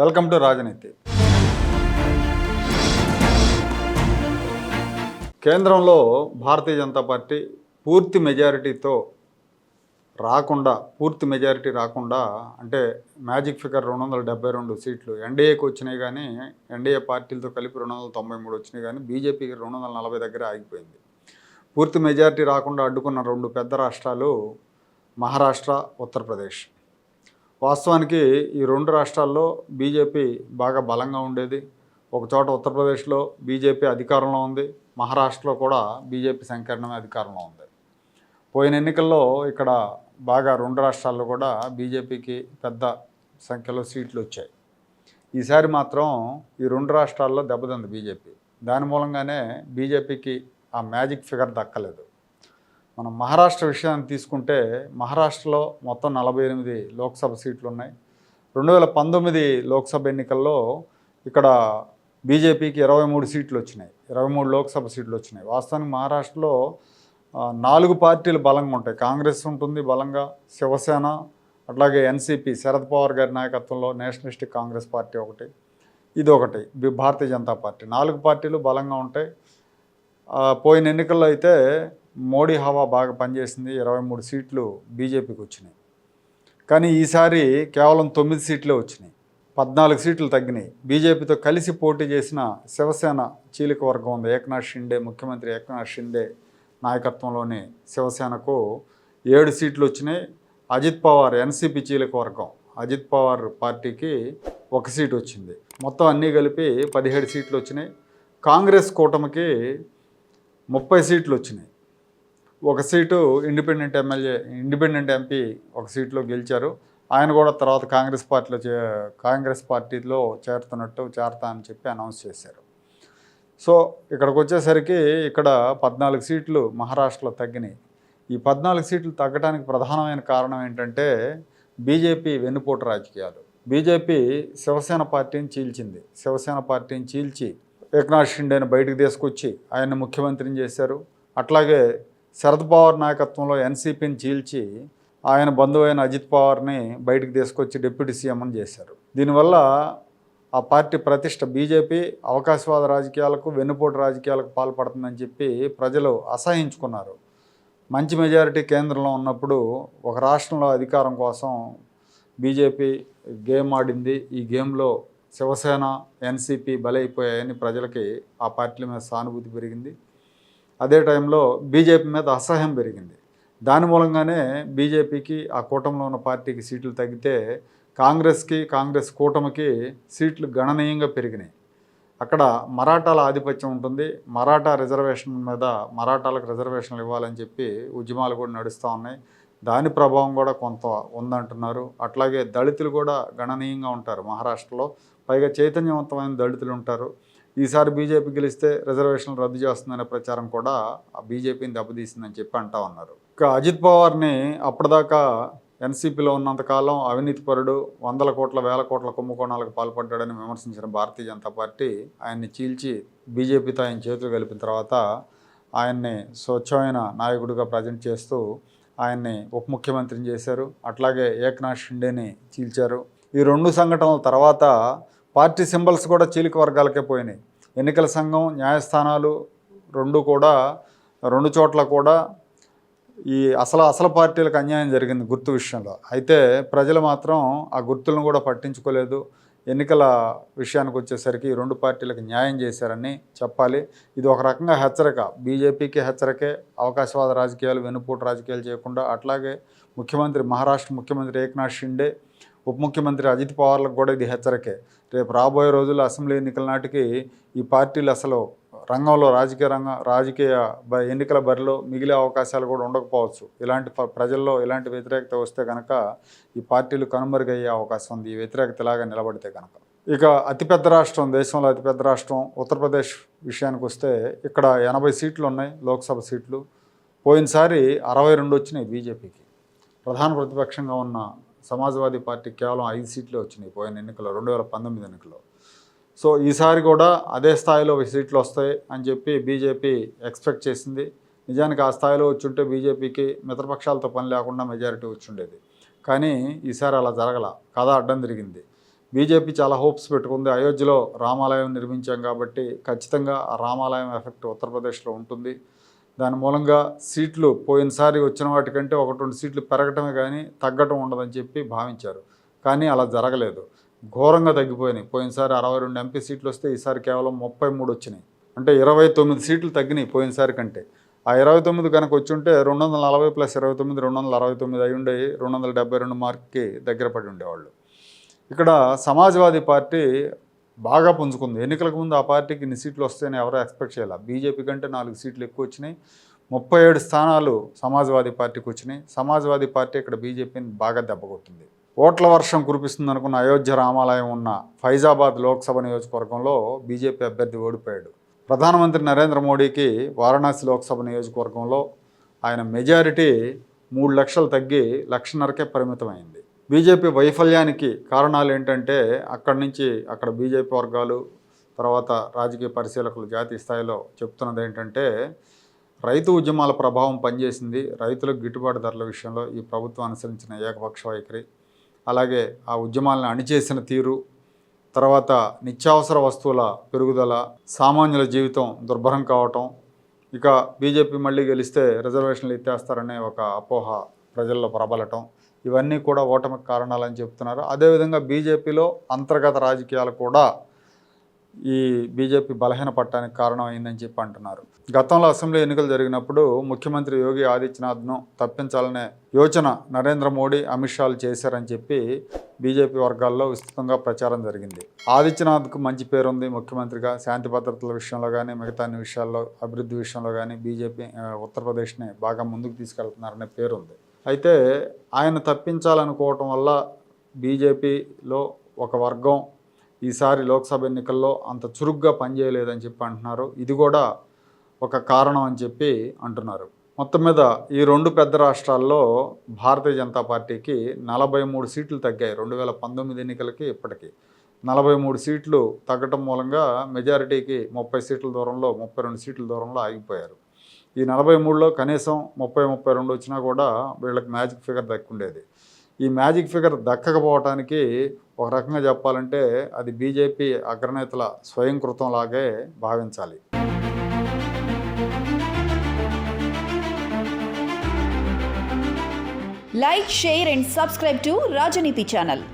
Welcome to రాజనీతి. కేంద్రంలో Bharatiya Janata party పూర్తి మెజారిటీతో రాకుండా పూర్తి మెజారిటీ రాకుండా అంటే మ్యాజిక్ ఫిగర్ రెండు వందల డెబ్బై రెండు సీట్లు ఎన్డీఏకి వచ్చినాయి కానీ ఎన్డీఏ పార్టీలతో కలిపి రెండు వందల తొంభై మూడు వచ్చినాయి కానీ బీజేపీకి రెండు వందల నలభై దగ్గర ఆగిపోయింది. పూర్తి మెజారిటీ రాకుండా అడ్డుకున్న రెండు పెద్ద రాష్ట్రాలు మహారాష్ట్ర ఉత్తరప్రదేశ్. వాస్తవానికి ఈ రెండు రాష్ట్రాల్లో బీజేపీ బాగా బలంగా ఉండేది. ఒకచోట ఉత్తరప్రదేశ్లో బీజేపీ అధికారంలో ఉంది. మహారాష్ట్రలో కూడా బీజేపీ సంకీర్ణమే అధికారంలో ఉంది. పోయిన ఎన్నికల్లో ఇక్కడ బాగా రెండు రాష్ట్రాల్లో కూడా బీజేపీకి పెద్ద సంఖ్యలో సీట్లు వచ్చాయి. ఈసారి మాత్రం ఈ రెండు రాష్ట్రాల్లో దెబ్బతింది బీజేపీ. దాని మూలంగానే బీజేపీకి ఆ మ్యాజిక్ ఫిగర్ దక్కలేదు. మనం మహారాష్ట్ర విషయాన్ని తీసుకుంటే మహారాష్ట్రలో మొత్తం నలభై ఎనిమిది లోక్సభ సీట్లు ఉన్నాయి. రెండు వేల పంతొమ్మిది లోక్సభ ఎన్నికల్లో ఇక్కడ బీజేపీకి ఇరవై మూడు సీట్లు వచ్చినాయి. ఇరవై మూడు లోక్సభ సీట్లు వచ్చినాయి. వాస్తవానికి మహారాష్ట్రలో నాలుగు పార్టీలు బలంగా ఉంటాయి. కాంగ్రెస్ ఉంటుంది బలంగా శివసేన అట్లాగే ఎన్సీపీ శరద్ పవార్ గారి నాయకత్వంలో నేషనలిస్టిక్ కాంగ్రెస్ పార్టీ ఒకటి ఇది ఒకటి భారతీయ జనతా పార్టీ. నాలుగు పార్టీలు బలంగా ఉంటాయి. పోయిన ఎన్నికల్లో అయితే మోడీ హవా బాగా పనిచేసింది. ఇరవై మూడు సీట్లు బీజేపీకి వచ్చినాయి. కానీ ఈసారి కేవలం తొమ్మిది సీట్లే వచ్చినాయి. పద్నాలుగు సీట్లు తగ్గినాయి. బీజేపీతో కలిసి పోటీ చేసిన శివసేన చీలిక వర్గం ఉంది. ఏక్నాథ్ షిండే ముఖ్యమంత్రి ఏక్నాథ్ షిండే నాయకత్వంలోని శివసేనకు ఏడు సీట్లు వచ్చినాయి. అజిత్ పవార్ ఎన్సీపీ చీలిక వర్గం అజిత్ పవార్ పార్టీకి ఒక సీట్ వచ్చింది. మొత్తం అన్నీ కలిపి పదిహేడు సీట్లు వచ్చినాయి. కాంగ్రెస్ కూటమికి ముప్పై సీట్లు వచ్చినాయి. ఒక seat independent MLA independent MP ఒక సీట్లో గెలిచారు. ఆయన కూడా తర్వాత కాంగ్రెస్ పార్టీలో చే కాంగ్రెస్ పార్టీలో చేరుతున్నట్టు చేరతా అని చెప్పి అనౌన్స్ చేశారు. సో ఇక్కడికి వచ్చేసరికి ఇక్కడ పద్నాలుగు సీట్లు మహారాష్ట్రలో తగ్గినాయి. ఈ పద్నాలుగు సీట్లు తగ్గడానికి ప్రధానమైన కారణం ఏంటంటే బీజేపీ వెన్నుపోటు రాజకీయాలు. బీజేపీ శివసేన పార్టీని చీల్చింది. శివసేన పార్టీని చీల్చి ఏక్నాథ్ షిండేని బయటకు తీసుకొచ్చి ఆయన ముఖ్యమంత్రిని చేశారు. అట్లాగే శరద్ పవార్ నాయకత్వంలో ఎన్సీపీని చీల్చి ఆయన బంధువైన అజిత్ పవార్ని బయటకు తీసుకొచ్చి డిప్యూటీ సీఎంని చేశారు. దీనివల్ల ఆ పార్టీ ప్రతిష్ట బీజేపీ అవకాశవాద రాజకీయాలకు వెన్నుపోటు రాజకీయాలకు పాల్పడుతుందని చెప్పి ప్రజలు అసహించుకున్నారు. మంచి మెజారిటీ కేంద్రంలో ఉన్నప్పుడు ఒక రాష్ట్రంలో అధికారం కోసం బీజేపీ గేమ్ ఆడింది. ఈ గేమ్లో శివసేన ఎన్సీపీ బలైపోయాయని ప్రజలకి ఆ పార్టీల మీద సానుభూతి పెరిగింది. అదే టైంలో బీజేపీ మీద అసహ్యం పెరిగింది. దాని మూలంగానే బీజేపీకి ఆ కూటమిలో ఉన్న పార్టీకి సీట్లు తగ్గితే కాంగ్రెస్కి కాంగ్రెస్ కూటమికి సీట్లు గణనీయంగా పెరిగినాయి. అక్కడ మరాఠాల ఆధిపత్యం ఉంటుంది. మరాఠా రిజర్వేషన్ మీద మరాఠాలకు రిజర్వేషన్లు ఇవ్వాలని చెప్పి ఉద్యమాలు కూడా నడుస్తూ ఉన్నాయి. దాని ప్రభావం కూడా కొంత ఉందంటున్నారు. అట్లాగే దళితులు కూడా గణనీయంగా ఉంటారు మహారాష్ట్రలో. పైగా చైతన్యవంతమైన దళితులు ఉంటారు. ఈసారి బీజేపీ గెలిస్తే రిజర్వేషన్లు రద్దు చేస్తుందనే ప్రచారం కూడా ఆ బీజేపీని దెబ్బతీసిందని చెప్పి అంటా ఉన్నారు. ఇక అజిత్ పవార్ని అప్పటిదాకా ఎన్సీపీలో ఉన్నంతకాలం అవినీతిపరుడు వందల కోట్ల వేల కోట్ల కుంభకోణాలకు పాల్పడ్డాడని విమర్శించిన భారతీయ జనతా పార్టీ ఆయన్ని చీల్చి బీజేపీతో ఆయన చేతులు కలిపిన తర్వాత ఆయన్ని స్వచ్ఛమైన నాయకుడిగా ప్రజెంట్ చేస్తూ ఆయన్ని ఉప ముఖ్యమంత్రిని చేశారు. అట్లాగే ఏక్నాథ్ షిండేని చీల్చారు. ఈ రెండు సంఘటనల తర్వాత పార్టీ సింబల్స్ కూడా చీలిక వర్గాలకే పోయినాయి. ఎన్నికల సంఘం న్యాయస్థానాలు రెండు కూడా రెండు చోట్ల కూడా ఈ అసలు అసలు పార్టీలకు అన్యాయం జరిగింది గుర్తు విషయంలో. అయితే ప్రజలు మాత్రం ఆ గుర్తులను కూడా పట్టించుకోలేదు. ఎన్నికల విషయానికి వచ్చేసరికి ఈ రెండు పార్టీలకు న్యాయం చేశారని చెప్పాలి. ఇది ఒక రకంగా హెచ్చరిక. బీజేపీకి హెచ్చరికే అవకాశవాద రాజకీయాలు వెనుపోటు రాజకీయాలు చేయకుండా అట్లాగే ముఖ్యమంత్రి మహారాష్ట్ర ముఖ్యమంత్రి ఏక్నాథ్ షిండే ఉప ముఖ్యమంత్రి అజిత్ పవార్లకు కూడా ఇది హెచ్చరికే. రేపు రాబోయే రోజుల్లో అసెంబ్లీ ఎన్నికల నాటికి ఈ పార్టీలు అసలు రంగంలో రాజకీయ రంగం రాజకీయ బ ఎన్నికల బరిలో మిగిలే అవకాశాలు కూడా ఉండకపోవచ్చు. ఇలాంటి ప్రజల్లో ఇలాంటి వ్యతిరేకత వస్తే కనుక ఈ పార్టీలు కనుమరుగయ్యే అవకాశం ఉంది. ఈ వ్యతిరేకత ఇలాగా నిలబడితే కనుక ఇక అతిపెద్ద రాష్ట్రం దేశంలో అతిపెద్ద రాష్ట్రం ఉత్తరప్రదేశ్ విషయానికి వస్తే ఇక్కడ ఎనభై సీట్లు ఉన్నాయి లోక్సభ సీట్లు. పోయినసారి అరవై రెండు వచ్చినాయి బీజేపీకి. ప్రధాన ప్రతిపక్షంగా ఉన్న సమాజ్వాదీ పార్టీ కేవలం ఐదు సీట్లే వచ్చినాయి పోయిన ఎన్నికల్లో రెండు వేల పంతొమ్మిది ఎన్నికల్లో. సో ఈసారి కూడా అదే స్థాయిలో సీట్లు వస్తాయి అని చెప్పి బీజేపీ ఎక్స్పెక్ట్ చేసింది. నిజానికి ఆ స్థాయిలో వచ్చుంటే బీజేపీకి మిత్రపక్షాలతో పని లేకుండా మెజారిటీ వచ్చుండేది కానీ ఈసారి అలా జరగల కథ అడ్డం తిరిగింది. బీజేపీ చాలా హోప్స్ పెట్టుకుంది. అయోధ్యలో రామాలయం నిర్మించాం కాబట్టి ఖచ్చితంగా ఆ రామాలయం ఎఫెక్ట్ ఉత్తరప్రదేశ్లో ఉంటుంది. దాని మూలంగా సీట్లు పోయినసారి వచ్చిన వాటికంటే ఒకటి రెండు సీట్లు పెరగటమే కానీ తగ్గటం ఉండదని చెప్పి భావించారు. కానీ అలా జరగలేదు. ఘోరంగా తగ్గిపోయినాయి. పోయినసారి అరవై రెండు ఎంపీ సీట్లు వస్తే ఈసారి కేవలం ముప్పై మూడు వచ్చినాయి. అంటే ఇరవై తొమ్మిది సీట్లు తగ్గినాయి పోయినసారి కంటే. ఆ ఇరవై తొమ్మిది కనుక వచ్చి ఉంటే రెండు వందల నలభై ప్లస్ ఇరవై తొమ్మిది రెండు వందల అరవై తొమ్మిది అయి ఉండే రెండు వందల డెబ్బై రెండు మార్క్కి దగ్గర పడి ఉండేవాళ్ళు. ఇక్కడ సమాజ్వాదీ పార్టీ బాగా పుంజుకుంది. ఎన్నికలకు ముందు ఆ పార్టీకి ఇన్ని సీట్లు వస్తాయని ఎవరో ఎక్స్పెక్ట్ చేయాలి. బీజేపీ కంటే నాలుగు సీట్లు ఎక్కువ వచ్చినాయి. ముప్పై ఏడు స్థానాలు సమాజ్వాదీ పార్టీకి వచ్చినాయి. సమాజ్వాదీ పార్టీ ఇక్కడ బీజేపీని బాగా దెబ్బకొట్టింది ఓట్ల వర్షం కురిపిస్తుంది అనుకున్న అయోధ్య రామాలయం ఉన్న ఫైజాబాద్ లోక్సభ నియోజకవర్గంలో బీజేపీ అభ్యర్థి ఓడిపోయాడు. ప్రధానమంత్రి నరేంద్ర మోడీకి వారణాసి లోక్సభ నియోజకవర్గంలో ఆయన మెజారిటీ మూడు లక్షలు తగ్గి లక్షన్నరకే పరిమితమైంది. బీజేపీ వైఫల్యానికి కారణాలు ఏంటంటే అక్కడి నుంచి అక్కడ బీజేపీ వర్గాలు తర్వాత రాజకీయ పరిశీలకులు జాతీయ స్థాయిలో చెప్తున్నది ఏంటంటే రైతు ఉద్యమాల ప్రభావం పనిచేసింది. రైతులకు గిట్టుబాటు ధరల విషయంలో ఈ ప్రభుత్వం అనుసరించిన ఏకపక్ష వైఖరి. అలాగే ఆ ఉద్యమాలను అణిచేసిన తీరు తర్వాత నిత్యావసర వస్తువుల పెరుగుదల సామాన్యుల జీవితం దుర్భరం కావటం ఇక బీజేపీ మళ్ళీ గెలిస్తే రిజర్వేషన్లు ఎత్తేస్తారనే ఒక అపోహ ప్రజల్లో ప్రబలటం. ఇవన్నీ కూడా ఓటమికి కారణాలని చెప్తున్నారు. అదేవిధంగా బీజేపీలో అంతర్గత రాజకీయాలు కూడా ఈ బీజేపీ బలహీన పట్టడానికి కారణం అయిందని చెప్పి అంటున్నారు. గతంలో అసెంబ్లీ ఎన్నికలు జరిగినప్పుడు ముఖ్యమంత్రి యోగి ఆదిత్యనాథ్ను తప్పించాలనే యోచన నరేంద్ర మోడీ అమిత్ షాలు చేశారని చెప్పి బీజేపీ వర్గాల్లో విస్తృతంగా ప్రచారం జరిగింది. ఆదిత్యనాథ్కు మంచి పేరు ఉంది ముఖ్యమంత్రిగా శాంతి భద్రతల విషయంలో కానీ మిగతా అన్ని విషయాల్లో అభివృద్ధి విషయంలో కానీ బీజేపీ ఉత్తరప్రదేశ్ని బాగా ముందుకు తీసుకెళ్తున్నారనే పేరు ఉంది అయితే ఆయన తప్పించాలనుకోవటం వల్ల బీజేపీలో ఒక వర్గం ఈసారి లోక్సభ ఎన్నికల్లో అంత చురుగ్గా పనిచేయలేదని చెప్పి అంటున్నారు. ఇది కూడా ఒక కారణం అని చెప్పి అంటున్నారు. మొత్తం మీద ఈ రెండు పెద్ద రాష్ట్రాల్లో భారతీయ జనతా పార్టీకి నలభై మూడు సీట్లు తగ్గాయి రెండు వేల పంతొమ్మిది ఎన్నికలకి ఇప్పటికీ. నలభై మూడు సీట్లు తగ్గటం మూలంగా మెజారిటీకి ముప్పై సీట్ల దూరంలో ముప్పై రెండు సీట్ల దూరంలో ఆగిపోయారు. ఈ నలభై మూడులో కనీసం ముప్పై ముప్పై రెండు వచ్చినా కూడా వీళ్ళకి మ్యాజిక్ ఫిగర్ దక్కుండేది. ఈ మ్యాజిక్ ఫిగర్ దక్కకపోవటానికి ఒక రకంగా చెప్పాలంటే అది బీజేపీ అగ్రనేతల స్వయం లాగే భావించాలి. Like share and subscribe to Rajneeti channel